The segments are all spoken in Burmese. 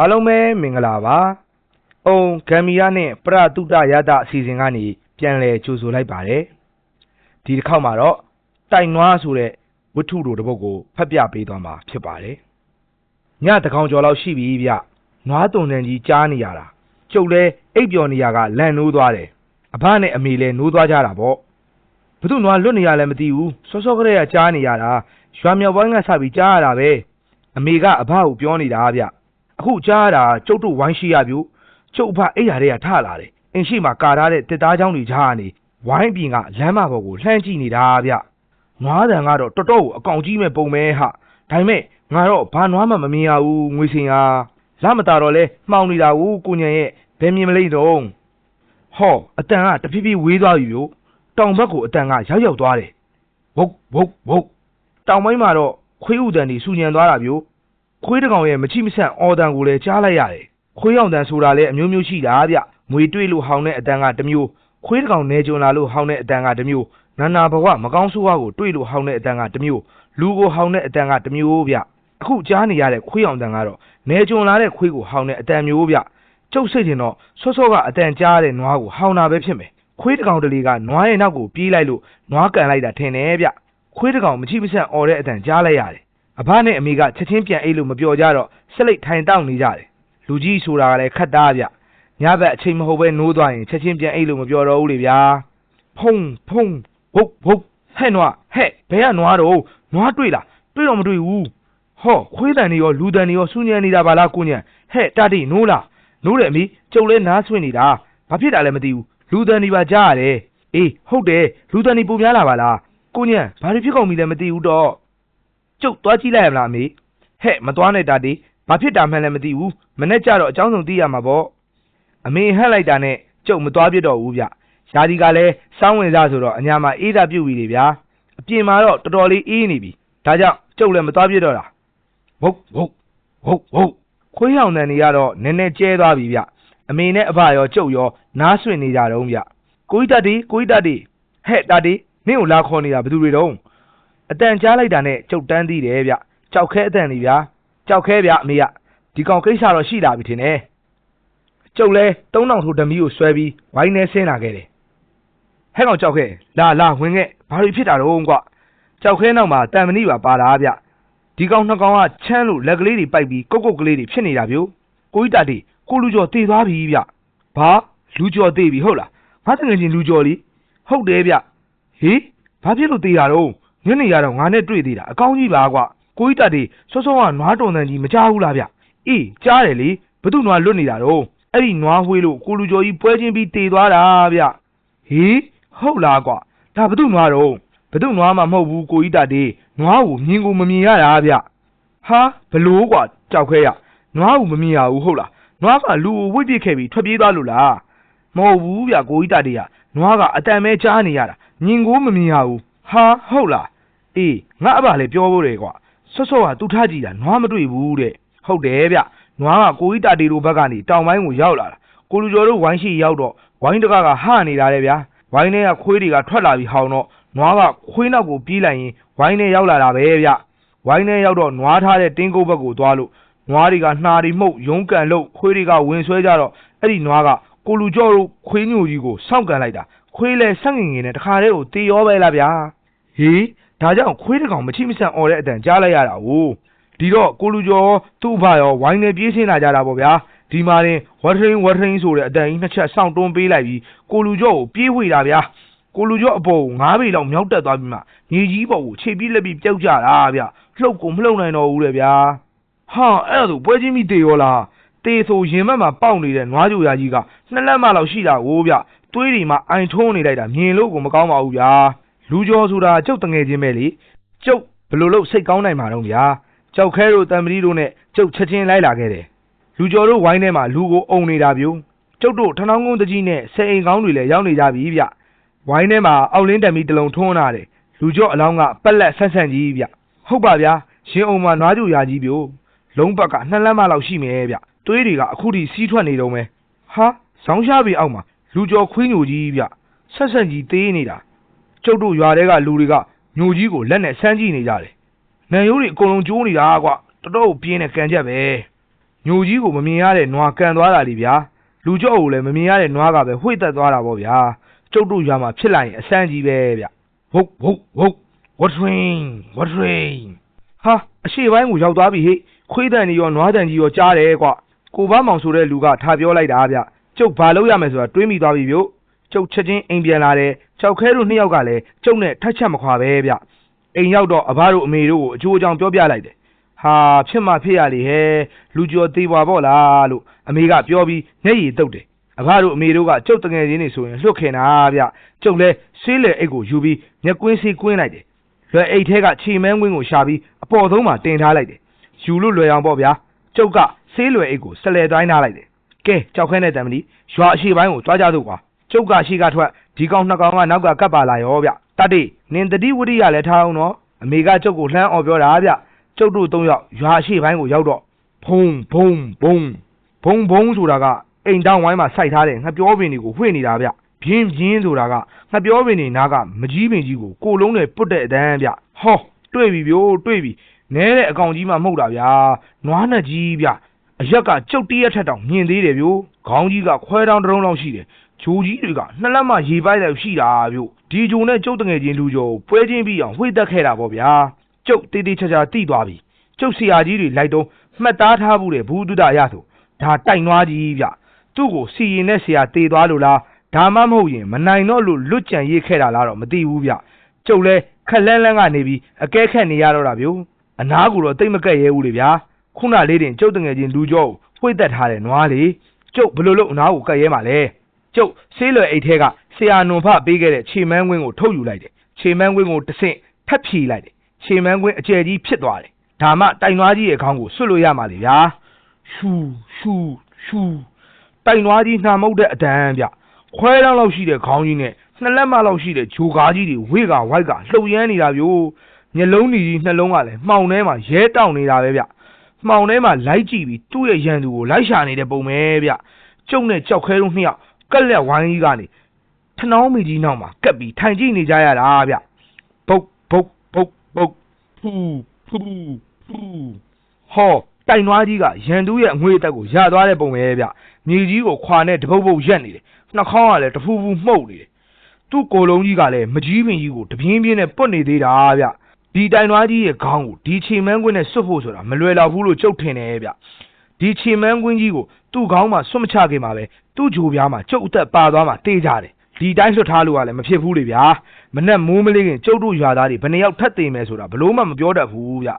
အားလုံးပဲမင်္ဂလာပါ။အုံဂမ်ဘီယာနဲ့ပရတုတရတအစီအစဉ်ကနေပြန်လည်ကြိုဆိုလိုက်ပါတယ်။ဒီတစ်ခေါက်မှာတော့တိုင်နွားဆိုတဲ့ဝတ္ထုတို့တစ်ပုဒ်ကိုဖတ်ပြပေးသွားမှာဖြစ်ပါတယ်။ညတကောင်ကျော်လောက်ရှိပြီဗျ။နွားတုံတန်ကြီးကြားနေရတာ။ကျုပ်လဲအိပ်ပျော်နေရကလန့်နိုးသွားတယ်။အဘနဲ့အမေလဲနိုးသွားကြတာပေါ့။ဘသူနွားလွတ်နေရလဲမသိဘူး။စောစောကလေးကကြားနေရတာ။ရွာမြောက်ပိုင်းကစပြီးကြားရတာပဲ။အမေကအဘကိုပြောနေတာဗျ။ အခုကြားရတာကျုပ်တို့ဝိုင်းရှိရပြို့ကျုပ်အဖအိယာတွေကထလာတယ်အင်းရှိမှာကာထားတဲ့တစ်သားချောင်းတွေကြားကနေဝိုင်းပြင်ကလမ်းမပေါ်ကိုလှမ်းကြည့်နေတာဗျနွားတန်ကတော့တော်တော်ကိုအကောင်ကြီးမဲ့ပုံပဲဟာဒါပေမဲ့ငါတော့ဘာနွားမှမမြင်ရဘူးငွေစင်ဟာလာမတာတော့လဲမှောင်နေတာကိုကိုညံရဲ့ဘယ်မြင်မလိမ့်တော့ဟောအတန်ကတဖြည်းဖြည်းဝေးသွားပြီပြို့တောင်ဘက်ကိုအတန်ကရောက်ရောက်သွားတယ်ဝုတ်ဝုတ်ဝုတ်တောင်ပိုင်းမှာတော့ခွေးဥတန်တွေစူညံသွားတာပြို့ ခွေးတစ်ကောင်ရဲ့မချိမဆန့်အော်တန်ကိုလည်းကြားလိုက်ရတယ်။ခွေးအောင်တန်ဆိုတာလည်းအမျိုးမျိုးရှိတာဗျ။မွေတွေ့လို့ဟောင်းတဲ့အတန်ကတစ်မျိုးခွေးတစ်ကောင်နေကြုံလာလို့ဟောင်းတဲ့အတန်ကတစ်မျိုးနာနာဘဝမကောင်းဆိုးဝါးကိုတွေ့လို့ဟောင်းတဲ့အတန်ကတစ်မျိုးလူကိုဟောင်းတဲ့အတန်ကတစ်မျိုးဗျ။အခုကြားနေရတဲ့ခွေးအောင်တန်ကတော့နေကြုံလာတဲ့ခွေးကိုဟောင်းတဲ့အတန်မျိုးဗျ။ကျုပ်စိတ်ရင်တော့စောစောကအတန်ကြားတဲ့နွားကိုဟောင်းတာပဲဖြစ်မယ်။ခွေးတစ်ကောင်တလေကနွားရဲ့နောက်ကိုပြေးလိုက်လို့နွားကန်လိုက်တာထင်တယ်ဗျ။ခွေးတစ်ကောင်မချိမဆန့်အော်တဲ့အတန်ကြားလိုက်ရတယ်။ အဘနဲ့အမေကချက်ချင်းပြန်အိတ်လို့မပြောကြတော့ဆက်လက်ထိုင်တောင့်နေကြတယ်လူကြီးဆိုတာကလည်းခတ်သားဗျညဘက်အချိန်မဟုတ်ပဲနိုးသွားရင်ချက်ချင်းပြန်အိတ်လို့မပြောတော့ဘူးလေဗျာဖုံဖုံဘုတ်ဘုတ်ဟဲ့နွားဟဲ့ဘယ်ကနွားတော့နွားတွေ့လားတွေ့တော့မတွေ့ဘူးဟောခွေးတန်တွေရောလူတန်တွေရောစူးညံနေတာပါလားကိုညံဟဲ့တာတိနိုးလားနိုးတယ်အမေကျုပ်လဲနားဆွင့်နေတာဘာဖြစ်တာလဲမသိဘူးလူတန်တွေပါကြားရတယ်အေးဟုတ်တယ်လူတန်တွေပုံများလာပါလားကိုညံဘာတွေဖြစ်ကုန်ပြီလဲမသိဘူးတော့ ကျုပ်သွားကြည့်လိုက်ရမလားအမေဟဲ့မသွားနဲ့တာတီဘာဖြစ်တာမှန်းလည်းမသိဘူးမနဲ့ကြတော့အကြောင်းစုံသိရမှာပေါ့အမေဟက်လိုက်တာနဲ့ကျုပ်မသွားပြတော့ဘူးဗျယာဒီကလည်းစောင်းဝင်စားဆိုတော့အညာမှာအေးသာပြုတ်ပြီလေဗျာအပြင်မှာတော့တော်တော်လေးအေးနေပြီဒါကြောင့်ကျုပ်လည်းမသွားပြတော့တာဘုတ်ဘုတ်ဘုတ်ဘုတ်ခွေးရောင်တန်တွေကတော့နည်းနည်းကျဲသွားပြီဗျအမေနဲ့အဖရောကျုပ်ရောနားဆွင့်နေကြတော့ဗျကိုကြီးတတ်တီကိုကြီးတတ်တီဟဲ့တတ်တီနင့်ကိုလာခေါ်နေတာဘယ်သူတွေတုံး အတန်ကြားလိုက်တာနဲ့ကျုပ်တန်းသေးတယ်ဗျကြောက်ခဲအတန်ကြီးဗျာကြောက်ခဲဗျအမေကဒီကောင်ကိစ္စတော့ရှိလာပြီထင်တယ်ကျုပ်လဲသုံးတောင်ထိုးဓမီကိုဆွဲပြီးဝိုင်းနေဆင်းလာခဲ့တယ်ဟဲ့ကောင်ကြောက်ခဲလာလာဝင်ခဲ့ဘာလို့ဖြစ်တာတော့ကွာကြောက်ခဲနောက်မှာတန်မဏိပါပါတာဗျဒီကောင်နှစ်ကောင်ကချမ်းလို့လက်ကလေးတွေပိုက်ပြီးကုတ်ကုတ်ကလေးတွေဖြစ်နေတာဗျို့ကိုကြီးတတီကိုလူကျော်တေသွားပြီဗျဘာလူကျော်တေပြီဟုတ်လားငါတကယ်ချင်းလူကျော်လीဟုတ်တယ်ဗျဟေးဘာဖြစ်လို့တေတာတော့ ညနေရတော့ငါနဲ့တွေ့သေးတာအကောင်းကြီးပါကွာကိုကြီးတက်တွေစောစောကနွားတုံတန်ကြီးမကြားဘူးလားဗျအေးကြားတယ်လေဘသူနွားလွတ်နေတာတော့အဲ့ဒီနွားဝှေးလို့ကိုလူကျော်ကြီးပွဲချင်းပြီးတေသွားတာဗျဟေးဟုတ်လားကွာဒါဘသူနွားတော့ဘသူနွားမှမဟုတ်ဘူးကိုကြီးတက်တွေနွားကိုမြင်ကိုမမြင်ရတာဗျဟာဘလို့ကွာကြောက်ခဲရနွားကိုမမြင်ရဘူးဟုတ်လားနွားကလူကိုဝိတ်ပစ်ခဲ့ပြီးထွက်ပြေးသွားလို့လားမဟုတ်ဘူးဗျကိုကြီးတက်တွေကနွားကအတန်မဲကြားနေရတာမြင်ကိုမမြင်ရဘူး ဟာဟုတ်လားအေးငါအဘလည်းပြောဖို့တယ်ကွာဆော့ဆော့ကသူထားကြည့်တာနွားမတွေ့ဘူးတဲ့ဟုတ်တယ်ဗျနွားကကိုကြီးတာတီတို့ဘက်ကနေတောင်ပိုင်းကိုရောက်လာတာကိုလူကျော်တို့ဝိုင်းရှိရောက်တော့ဝိုင်းတကကဟနေတာလေဗျာဝိုင်းထဲကခွေးတွေကထွက်လာပြီးဟောင်းတော့နွားကခွေးနောက်ကိုပြေးလိုက်ရင်ဝိုင်းထဲရောက်လာတာပဲဗျဝိုင်းထဲရောက်တော့နွားထားတဲ့တင်းကုတ်ဘက်ကိုသွားလို့နွားတွေကနှာတွေမှုတ်ရုံးကန်လို့ခွေးတွေကဝင်ဆွဲကြတော့အဲ့ဒီနွားကကိုလူကျော်တို့ခွေးညိုကြီးကိုစောင့်ကန်လိုက်တာခွေးလဲဆက်ငင်ငင်နဲ့တခါတည်းကိုတေရောပဲလားဗျာ ဟေးဒါကြောင့်ခွေးတစ်ကောင်မချိမဆန့်អော်တဲ့အတန်ကြားလိုက်ရတာ哦ဒီတော့ကိုလူကျော်သူ့အဖရောဝိုင်းနေပြေးဆင်းလာကြတာပေါ့ဗျာဒီမှာရင်ဝတ်ထရင်းဝတ်ထရင်းဆိုတဲ့အတန်ကြီးနှစ်ချက်စောင့်တွန်းပေးလိုက်ပြီးကိုလူကျော်ကိုပြေးဝေတာဗျာကိုလူကျော်အပေါ်ကိုငါးပေလောက်မြောက်တက်သွားပြီးမှညီကြီးပေါ်ကိုခြေပြေးလက်ပြီးပြုတ်ကြတာဗျလှုပ်ကိုမလှုပ်နိုင်တော့ဘူးလေဗျာဟာအဲ့ဒါဆိုပွဲချင်းပြီးတေရောလားတေဆိုရင်မက်မှာပေါက်နေတဲ့နွားကြိုရာကြီးကနှစ်လက်မလောက်ရှိတာကိုဗျသွေးတွေမှာအိုင်ထုံးနေလိုက်တာမြင်လို့ကိုမကောင်းပါဘူးဗျာ လူကျော်ဆိုတာကျုပ်တငယ်ချင်းပဲလေကျုပ်ဘယ်လိုလုပ်စိတ်ကောင်းနိုင်မှာတော့ဗျာကြောက်ခဲတို့တံပတိတို့နဲ့ကျုပ်ချက်ချင်းလိုက်လာခဲ့တယ်လူကျော်တို့ဝိုင်းထဲမှာလူကိုအုံနေတာပြိုကျုပ်တို့ထထောင်းကုန်းတကြီးနဲ့ဆယ်အိမ်ကောင်းတွေလည်းရောက်နေကြပြီဗျဝိုင်းထဲမှာအောက်လင်းတံမီတစ်လုံးထွန်းလာတယ်လူကျော်အလောင်းကပက်လက်ဆက်ဆန့်ကြီးဗျဟုတ်ပါဗျာရှင်အုံမှာနွားကြူရာကြီးပြိုလုံးဘက်ကနှစ်လက်မလောက်ရှိမယ်ဗျသွေးတွေကအခုထိစီးထွက်နေတော့မယ်ဟာဇောင်းရှားပြီအောက်မှာလူကျော်ခွေးညိုကြီးဗျဆက်ဆန့်ကြီးသေးနေတာ ကျုပ်တို့ရွာထဲကလူတွေကညိုကြီးကိုလက်နဲ့ဆန်းကြည့်နေကြတယ်။နံရိုးတွေအကုန်လုံးကျိုးနေတာကွာတော်တော်ကိုပြင်းတဲ့ကံကြက်ပဲ။ညညိုကြီးကိုမမြင်ရတဲ့နွားကန်သွားတာလीဗျာလူကြော့ကိုလည်းမမြင်ရတဲ့နွားကပဲဝှေ့သက်သွားတာပေါ့ဗျာကျုပ်တို့ရွာမှာဖြစ်လာရင်အစမ်းကြီးပဲဗျဝုတ်ဝုတ်ဝုတ်ဝတ်ထရင်ဝတ်ထရင်ဟာအရှိပိုင်းကိုရောက်သွားပြီဟေ့ခွေးတန်ကြီးရောနွားတန်ကြီးရောကြားတယ်ကွကိုဘမောင်ဆိုတဲ့လူကထားပြောလိုက်တာဗျကျုပ်ဘာလုပ်ရမယ်ဆိုတာတွေးမိသွားပြီဗျ ကျုပ်ချက်ချင်းအိမ်ပြန်လာတယ်ကြောက်ခဲတို့နှစ်ယောက်ကလည်းကျုပ်နဲ့ထက်ချက်မခွာပဲဗျအိမ်ရောက်တော့အဘတို့အမေတို့ကိုအကျိုးအကြောင်းပြောပြလိုက်တယ်ဟာဖြစ်မှဖြစ်ရလေဟဲ့လူကျော်သေးပါပေါ့လားလို့အမေကပြောပြီးမျက်ရည်တုပ်တယ်အဘတို့အမေတို့ကကျုပ်တငယ်ချင်းနေဆိုရင်လွတ်ခင်တာဗျကျုပ်လဲဆေးလေအိတ်ကိုယူပြီးမျက်ကွင်းဆေးကွင်းလိုက်တယ်လွယ်အိတ်ထဲကခြေမန်းကွင်းကိုရှာပြီးအပေါ်ဆုံးမှာတင်ထားလိုက်တယ်ယူလို့လွယ်အောင်ပေါ့ဗျာကျုပ်ကဆေးလွယ်အိတ်ကိုဆလဲတိုင်းထားလိုက်တယ်ကဲကြောက်ခဲနဲ့တံမလီရွာအရှိပိုင်းကိုတွားကြတော့ကွာ ကျုပ်ကရှိကထွက်ဒီကောင်နှစ်ကောင်ကနောက်ကကပ်ပါလာရောဗျတတိနင်တတိဝိရိယလည်းထားအောင်နော်အမေကကျုပ်ကိုလှမ်းអော်ပြောတာဗျကျုပ်တို့သုံးယောက်ရွာအရှိပိုင်းကိုရောက်တော့ဖုံဖုံဖုံဘုံဘုံဆိုတာကအိမ်တောင်ဝိုင်းမှာစိုက်ထားတဲ့ငှက်ပြောပင်တွေကိုဝှေ့နေတာဗျပြင်းပြင်းဆိုတာကငှက်ပြောပင်တွေနားကမကြီးပင်ကြီးကိုကိုလုံးနဲ့ပုတ်တဲ့အတန်းဗျဟောတွေ့ပြီဗျို့တွေ့ပြီနဲတဲ့အကောင်ကြီးမှမဟုတ်တာဗျာနွားနဲ့ကြီးဗျအရက်ကကျုပ်တရက်ထက်တောင်မြင်သေးတယ်ဗျို့ခေါင်းကြီးကခွဲတောင်တစ်လုံးလောက်ရှိတယ် ဂျိုကြီးတွေကနှစ်လက်မှရေပိုက်လောက်ရှိတာဗျို့ဒီဂျိုနဲ့ကျုပ်တငယ်ချင်းလူကျော်ကိုပွဲချင်းပြီးအောင်ဝှေ့တက်ခဲ့တာပေါ့ဗျာကျုပ်တေးသေးချာချာတိသွားပြီကျုပ်ဆရာကြီးတွေလိုက်တော့မှတ်သားထားဘူးတဲ့ဘူးတုဒရဆိုဒါတိုက်နွားကြီးဗျသူ့ကိုစီရင်နဲ့ဆရာတေသွားလို့လားဒါမှမဟုတ်ရင်မနိုင်တော့လို့လွတ်ကြံရေးခဲ့တာလားတော့မသိဘူးဗျကျုပ်လဲခက်လန်းလန်းကနေပြီးအကဲခက်နေရတော့တာဗျို့အနားကိုတော့တိတ်မကက်ရဲဘူးလေဗျာခုနလေးတင်ကျုပ်တငယ်ချင်းလူကျော်ကိုဝှေ့တက်ထားတဲ့နွားလေကျုပ်ဘယ်လိုလုပ်အနားကိုကက်ရဲမှာလဲ ကျုပ်ဆေးလွယ်အိတ်ထဲကဆရာနွန်ဖပေးခဲ့တဲ့ခြေမန်းကွင်းကိုထုတ်ယူလိုက်တယ်ခြေမန်းကွင်းကိုတစ်ဆင့်ထပ်ဖြီလိုက်တယ်ခြေမန်းကွင်းအကျယ်ကြီးဖြစ်သွားတယ်ဒါမှတိုင်နွားကြီးရဲ့ခေါင်းကိုဆွတ်လို့ရမှာလေဗျာရှူရှူရှူတိုင်နွားကြီးနှာမုတ်တဲ့အတန်းဗျခွဲတောင်းလောက်ရှိတဲ့ခေါင်းကြီးနဲ့နှစ်လက်မလောက်ရှိတဲ့ဂျိုကားကြီးတွေဝေကဝိုက်ကလှုပ်ရမ်းနေတာဗျို့မျက်လုံးကြီးနှလုံးကလည်းမှောင်ထဲမှာရဲတောင့်နေတာပဲဗျမှောင်ထဲမှာလိုက်ကြည့်ပြီးသူ့ရဲ့ရန်သူကိုလိုက်ရှာနေတဲ့ပုံပဲဗျကျုံနဲ့ကြောက်ခဲတို့နှစ်ယောက် ကက်လက်ဝိုင်းကြီးကနေထနောင်းမီကြီးနောက်မှာကပ်ပြီးထိုင်ကြည့်နေကြရတာဗျဘုတ်ဘုတ်ဘုတ်ဘုတ်ဖူးဖူးဖူးဟောတိုင်နွားကြီးကရန်သူရဲ့အငွေအသက်ကိုရသွားတဲ့ပုံပဲဗျမြေကြီးကိုခွာနဲ့တပုတ်ပုတ်ရက်နေတယ်နှာခေါင်းကလည်းတဖူဖူမှုတ်နေတယ်သူ့ကိုယ်လုံးကြီးကလည်းမကြီးပင်ကြီးကိုတပြင်းပြင်းနဲ့ပုတ်နေသေးတာဗျဒီတိုင်နွားကြီးရဲ့ခေါင်းကိုဒီခြေမန်းကွင်းနဲ့စွတ်ဖို့ဆိုတာမလွယ်တော့ဘူးလို့ကြုတ်ထင်တယ်ဗျ ဒီခြေမန်းကွင်းကြီးကိုသူ့ခေါင်းမှာစွတ်မချခင်မှာပဲသူ့ဂျိုပြားမှာကျုပ်အသက်ပါသွားမှာတေးကြတယ်ဒီတိုင်းလွတ်ထားလို့ကလည်းမဖြစ်ဘူးလေဗျာမနဲ့မိုးမလေးခင်ကျုပ်တို့ရွာသားတွေဘယ်နှယောက်ထပ်သေးမယ်ဆိုတာဘလို့မှမပြောတတ်ဘူးဗျ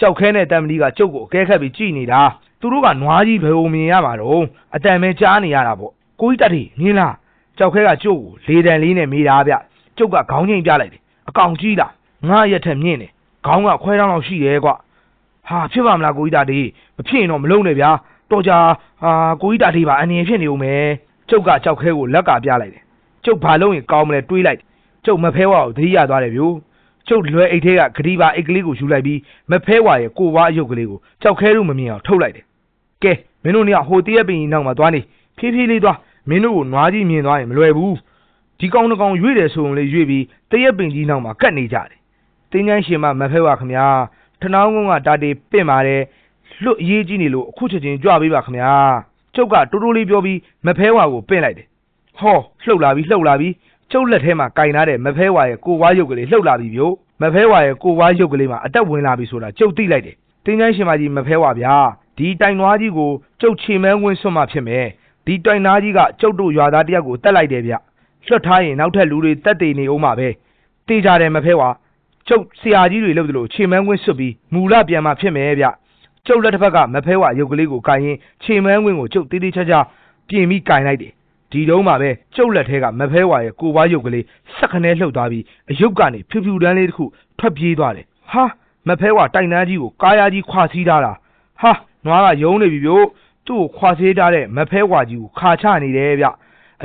ကြောက်ခဲနဲ့တမ်မလီကကျုပ်ကိုအကဲခတ်ပြီးကြည်နေတာသူတို့ကနွားကြီးဘယ်လိုမြင်ရမှာတော့အတန်ပဲကြားနေရတာပေါ့ကိုကြီးတက်တယ်မြင်လားကြောက်ခဲကကျုပ်ကိုလေတံလေးနဲ့မေးတာဗျကျုပ်ကခေါင်းငိမ့်ပြလိုက်တယ်အကောင်ကြီးလားငါရက်ထက်မြင့်တယ်ခေါင်းကခွဲတောင်းလောက်ရှိတယ်ကွ ဟာဖြစ်ပါမလားကိုကြီးတာဒီမဖြစ်ရင်တော့မလုံးနဲ့ဗျာတော်ကြဟာကိုကြီးတာဒီပါအန်ရင်ဖြစ်နေဦးမယ်ကျုပ်ကကြောက်ခဲကိုလက်ကပြလိုက်တယ်ကျုပ်ဘာလုံးရင်ကောင်းမလဲတွေးလိုက်ကျုပ်မဖဲဝါကိုသတိရသွားတယ်ဗျို့ကျုပ်လွယ်အိတ်ထဲကဂတိပါအိတ်ကလေးကိုယူလိုက်ပြီးမဖဲဝါရဲ့ကိုဝါအယုတ်ကလေးကိုကြောက်ခဲလို့မမြင်အောင်ထုတ်လိုက်တယ်ကဲမင်းတို့နေကဟိုတရက်ပင်ကြီးနောက်မှာသွားနေဖြည်းဖြည်းလေးသွားမင်းတို့ကိုနွားကြီးမြင်သွားရင်မလွယ်ဘူးဒီကောင်တစ်ကောင်ရွေ့တယ်ဆိုရင်လေရွေ့ပြီးတရက်ပင်ကြီးနောက်မှာကတ်နေကြတယ်တင်းချမ်းရှင်မမဖဲဝါခမညာ ထနောင်းကုန်းကတာတေပင့်ပါတယ်လွတ်ရေးကြီးနေလို့အခုချက်ချင်းကြွပေးပါခမညာကျုပ်ကတိုးတိုးလေးပြောပြီးမဖဲဝါကိုပင့်လိုက်တယ်ဟောလှုပ်လာပြီလှုပ်လာပြီကျုပ်လက်ထဲမှာကင်ထားတဲ့မဖဲဝါရဲ့ကိုဝါရုပ်ကလေးလှုပ်လာပြီဗျို့မဖဲဝါရဲ့ကိုဝါရုပ်ကလေးမှာအတက်ဝင်လာပြီဆိုတာကျုပ်သိလိုက်တယ်တင်းချမ်းရှင်မကြီးမဖဲဝါဗျာဒီတိုင်နွားကြီးကိုကျုပ်ချေမဲဝင်းဆွတ်မှဖြစ်မယ်ဒီတိုင်နာကြီးကကျုပ်တို့ရွာသားတယောက်ကိုတက်လိုက်တယ်ဗျလွတ်ထားရင်နောက်ထပ်လူတွေတက်တည်နေအောင်မှာပဲတေးကြတယ်မဖဲဝါ ကျုပ်ဆရာကြီးတွေလုပ်သလိုခြေမန်းကွင်းဆွတ်ပြီးမူလပြန်မှဖြစ်မယ်ဗျကျုပ်လက်တစ်ဖက်ကမဖဲဝါရုပ်ကလေးကိုကင်ရင်ခြေမန်းကွင်းကိုကျုပ်တေးသေးချာချာပြင်ပြီးကင်လိုက်တယ်ဒီတုန်းမှာပဲကျုပ်လက်ထဲကမဖဲဝါရဲ့ကိုပွားရုပ်ကလေးစက်ခနဲလှုပ်သွားပြီးအယုတ်ကနေဖြူဖြူတန်းလေးတစ်ခုထွက်ပြေးသွားတယ်ဟာမဖဲဝါတိုင်တန်းကြီးကိုကားယာကြီးခွာစီးထားတာဟာနွားကယုံနေပြီဗျို့သူ့ကိုခွာစေးထားတဲ့မဖဲဝါကြီးကိုခါချနေတယ်ဗျ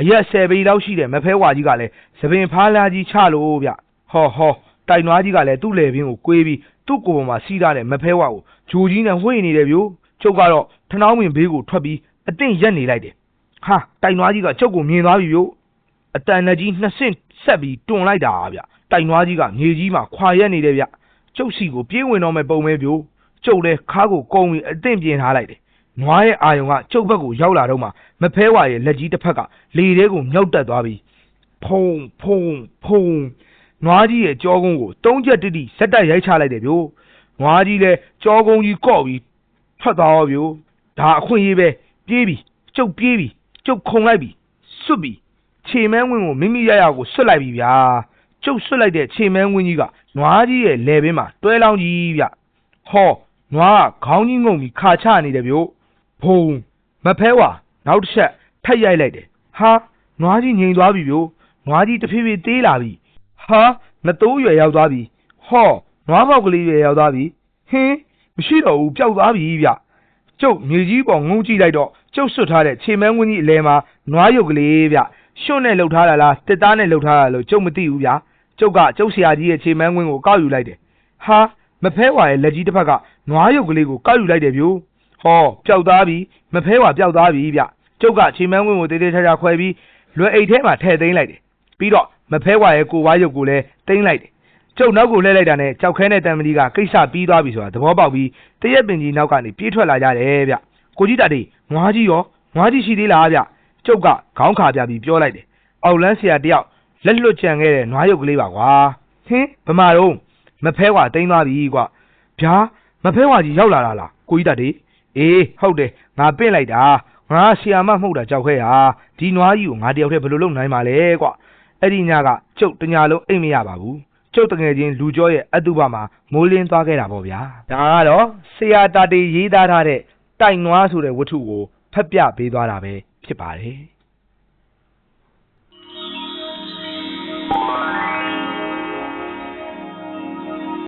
အရက်ဆယ်ပေလောက်ရှိတဲ့မဖဲဝါကြီးကလည်းသပင်ဖားလာကြီးချလို့ဗျဟောဟော တိုင်နွားကြီးကလည်းသူ့လေပင်ကိုကွေးပြီးသူ့ကိုယ်ပေါ်မှာစီးထားတဲ့မဖဲဝါကိုဂျိုကြီးနဲ့ဝှေ့နေတယ်ဗျို့ကျုပ်ကတော့ထနောင်းဝင်ဘေးကိုထွက်ပြီးအတင့်ရက်နေလိုက်တယ်ဟာတိုင်နွားကြီးကကျုပ်ကိုမြင်သွားပြီဗျို့အတန်နဲ့ကြီးနှစ်ဆင့်ဆက်ပြီးတွန်လိုက်တာဗျတိုင်နွားကြီးကမြေကြီးမှာခွာရက်နေတယ်ဗျကျုပ်စီကိုပြေးဝင်တော့မဲ့ပုံပဲဗျို့ကျုပ်လည်းခါးကိုကုန်းပြီးအသင့်ပြင်ထားလိုက်တယ်နွားရဲ့အာယုံကကျုပ်ဘက်ကိုရောက်လာတော့မှမဖဲဝါရဲ့လက်ကြီးတစ်ဖက်ကလေထဲကိုမြောက်တက်သွားပြီးဖုံဖုံဖုံ နွားကြီးရဲ့ကြောကုန်းကိုတုံးချက်တိတိစက်တက်ရိုက်ချလိုက်တယ်ဗျို့နွားကြီးလည်းကြောကုန်းကြီးကော့ပြီးထွက်သွားရောဗျို့ဒါအခွင့်အရေးပဲပြေးပြီကျုပ်ပြေးပြီကျုပ်ခုံလိုက်ပြီစွတ်ပြီခြေမန်းဝင်းကိုမိမိရရကိုစွတ်လိုက်ပြီဗျာကျုပ်စွတ်လိုက်တဲ့ခြေမန်းဝင်းကြီးကနွားကြီးရဲ့လယ်ဘင်းမှာတွဲလောင်းကြီးဗျဟောနွားကခေါင်းကြီးငုံပြီးခါချနေတယ်ဗျို့ဘုံမဖဲဝါနောက်တစ်ချက်ထက်ရိုက်လိုက်တယ်ဟာနွားကြီးငြိမ်သွားပြီဗျို့နွားကြီးတဖြည်းဖြည်းသေးလာပြီ ဟာငတိုးရွယ်ရောက်သွားပြီဟောနွားပေါက်ကလေးရွယ်ရောက်သွားပြီဟင်းမရှိတော့ဘူးပျောက်သွားပြီဗျကျုပ်မြေကြီးပေါ်ငုံကြည့်လိုက်တော့ကျုပ်ဆွတ်ထားတဲ့ခြေမန်းဝင်းကြီးအလဲမှာနွားရုပ်ကလေးဗျရွှွန့်နဲ့လှုပ်ထားတာလားတစ်သားနဲ့လှုပ်ထားတာလို့ကျုပ်မသိဘူးဗျကျုပ်ကကျုပ်ဆရာကြီးရဲ့ခြေမန်းဝင်းကိုကောက်ယူလိုက်တယ်ဟာမဖဲဝါရဲ့လက်ကြီးတစ်ဖက်ကနွားရုပ်ကလေးကိုကောက်ယူလိုက်တယ်ဗျို့ဟောပျောက်သားပြီမဖဲဝါပျောက်သားပြီဗျကျုပ်ကချိန်မန်းဝင်းကိုတေးသေးချာချာခွဲပြီးလွယ်အိတ်ထဲမှာထည့်သိမ်းလိုက်တယ်ပြီးတော့ မဖဲဝါရဲ့ကိုဝါရုပ်ကိုလည်းသိမ်းလိုက်တယ်ကျုပ်နောက်ကိုလှည့်လိုက်တာနဲ့ကြောက်ခဲတဲ့တံမလီကကိစ္စပြီးသွားပြီဆိုတာသဘောပေါက်ပြီးတရက်ပင်ကြီးနောက်ကနေပြေးထွက်လာကြတယ်ဗျကိုကြီးတာတေနွားကြီးရောနွားကြီးရှိသေးလားဗျကျုပ်ကခေါင်းခါပြပြီးပြောလိုက်တယ်အောက်လန်းဆရာတယောက်လက်လွတ်ကြံခဲ့တဲ့နွားရုပ်ကလေးပါကွာဟင်းဗမာတော့မဖဲဝါသိမ်းသွားပြီကွဗျာမဖဲဝါကြီးရောက်လာတာလားကိုကြီးတာတေအေးဟုတ်တယ်ငါပင့်လိုက်တာငါဆီယာမမှုတ်တာကြောက်ခဲဟာဒီနွားကြီးကိုငါတယောက်တည်းဘယ်လိုလုပ်နိုင်မှာလဲကွ အဲ့ဒီညကကျုပ်တညာလုံးအိတ်မရပါဘူးကျုပ်တငယ်ချင်းလူကျော်ရဲ့အတုပမှာမိုးလင်းသွားခဲ့တာပေါ့ဗျာဒါကတော့ဆရာတာတေရေးသားထားတဲ့တိုင်နွားဆိုတဲ့ဝတ္ထုကိုဖက်ပြပေးသွားတာပဲဖြစ်ပါတယ်